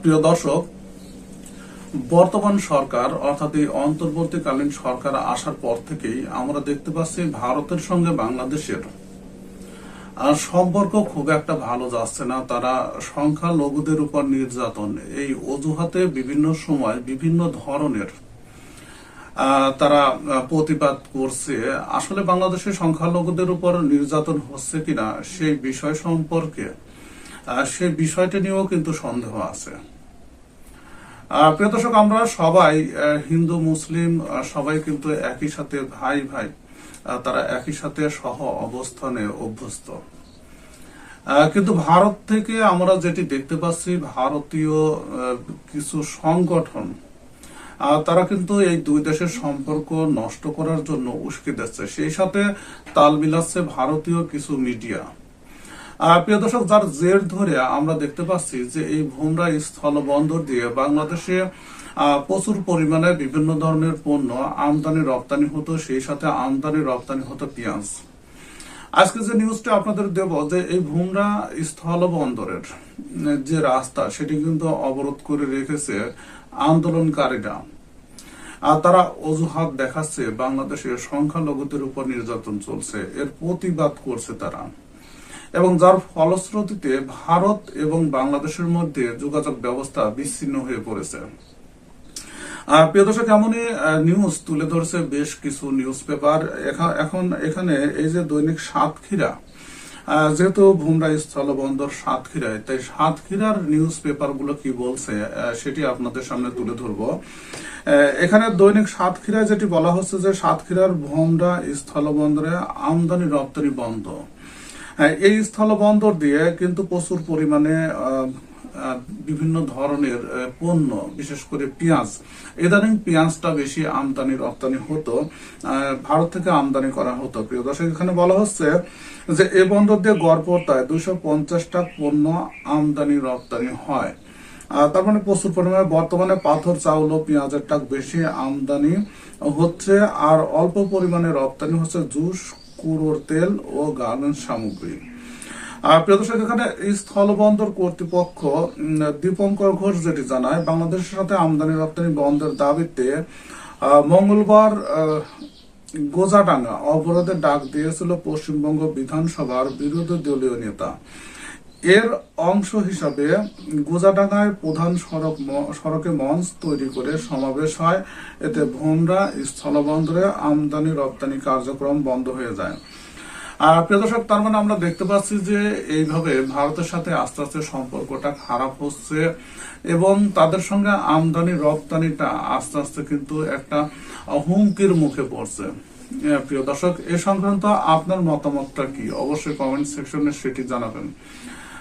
প্রিয় দর্শক, বর্তমান সরকার, অর্থাৎ এই অন্তর্বর্তীকালীন সরকার আসার পর থেকেই আমরা দেখতে পাচ্ছি ভারতের সঙ্গে বাংলাদেশের সম্পর্ক খুব একটা ভালো যাচ্ছে না। তারা সংখ্যালঘুদের উপর নির্যাতন, এই অজুহাতে বিভিন্ন সময় বিভিন্ন ধরনের তারা প্রতিবাদ করছে। আসলে বাংলাদেশের সংখ্যালঘুদের উপর নির্যাতন হচ্ছে কিনা সেই বিষয় সম্পর্কে সেই বিষয়টি নিয়েও কিন্তু সন্দেহ আছে। প্রিয় দর্শক, আমরা সবাই হিন্দু, মুসলিম সবাই কিন্তু একই সাথে ভাই ভাই তারা একই সাথে সহ অবস্থানে অভ্যস্ত। কিন্তু ভারত থেকে আমরা যেটি দেখতে পাচ্ছি, ভারতীয় কিছু সংগঠন তারা কিন্তু এই দুই দেশের সম্পর্ক নষ্ট করার জন্য উস্কে দিচ্ছে। সেই সাথে তাল মিলাচ্ছে ভারতীয় কিছু মিডিয়া। প্রিয় দর্শক, যার জের ধরে আমরা দেখতে পাচ্ছি যে এই ভোমরা স্থল বন্দর দিয়ে বাংলাদেশে প্রচুর পরিমাণে বিভিন্ন ধরনের পণ্য আমদানি, রপ্তানি হতো, সেই সাথে আমদানি, রপ্তানি হতো পেঁয়াজ। আজকে যে নিউজটা আপনাদের দেব যে এই ভুমরা স্থল বন্দরের যে রাস্তা, সেটি কিন্তু অবরোধ করে রেখেছে আন্দোলনকারীরা। আর তারা অজুহাত দেখাচ্ছে বাংলাদেশের সংখ্যালঘুদের উপর নির্যাতন চলছে, এর প্রতিবাদ করছে তারা। এবং যার ফলশ্রুতিতে ভারত এবং বাংলাদেশের মধ্যে যোগাযোগ ব্যবস্থা বিচ্ছিন্ন হয়ে পড়েছে। প্রিয় দর্শক, এমনই নিউজ তুলে ধরছে বেশ কিছু নিউজ পেপার এখন এখানে এই যে দৈনিক সাতক্ষীরা যেহেতু ভুমরা স্থল বন্দর সাতক্ষীরায়, তাই সাতক্ষীরার নিউজ পেপারগুলো কি বলছে সেটি আপনাদের সামনে তুলে ধরবো। এখানে দৈনিক সাতক্ষীরায় যেটি বলা হচ্ছে যে সাতক্ষীরার ভুমরা স্থল বন্দরে আমদানি রপ্তানি বন্ধ। এই স্থলবন্দর দিয়ে কিন্তু প্রচুর পরিমাণে বিভিন্ন ধরনের পণ্য, বিশেষ করে পেঁয়াজ। ইদানিং পেঁয়াজটা বেশি আমদানি, রপ্তানি হতো। ভারত থেকে আমদানি করা হতো। প্রিয় দর্শক, এখানে বলা হচ্ছে যে এ বন্দর দিয়ে গড়পড়তায় দুশো পঞ্চাশটা পণ্য আমদানি, রপ্তানি হয়। তার মানে প্রচুর পরিমাণে বর্তমানে পাথর, চাউল ও পেঁয়াজের টাক বেশি আমদানি হচ্ছে, আর অল্প পরিমাণে রপ্তানি হচ্ছে জুস কুড়োর তেল ও গার্মেন্টস সামগ্রী। আর প্রিয় দর্শক, এখানে স্থলবন্দর কর্তৃপক্ষ দীপঙ্কর ঘোষ যেটি জানায়, বাংলাদেশের সাথে আমদানি রপ্তানি বন্ধের দাবিতে মঙ্গলবার গোজাডাঙ্গা অবরোধের ডাক দিয়েছিল পশ্চিমবঙ্গ বিধানসভার বিরোধী দলীয় নেতা। এর অংশ হিসাবে গোজাডাঙ্গায় প্রধান সড়ক সড়কে মঞ্চ তৈরি করে সমাবেশ হয়। এতে ভোমরা, স্থলবন্দরে আমদানি রপ্তানি কার্যক্রম বন্ধ হয়ে যায়। আর প্রিয় দর্শক, তার মানে আমরা দেখতে পাচ্ছি যে এইভাবে ভারতের সাথে আস্তে আস্তে সম্পর্কটা খারাপ হচ্ছে এবং তাদের সঙ্গে আমদানি রপ্তানিটা আস্তে আস্তে কিন্তু একটা হুমকির মুখে পড়ছে। প্রিয় দর্শক, এ সংক্রান্ত আপনার মতামতটা কি? অবশ্যই কমেন্ট সেকশনে সেটি জানাবেন।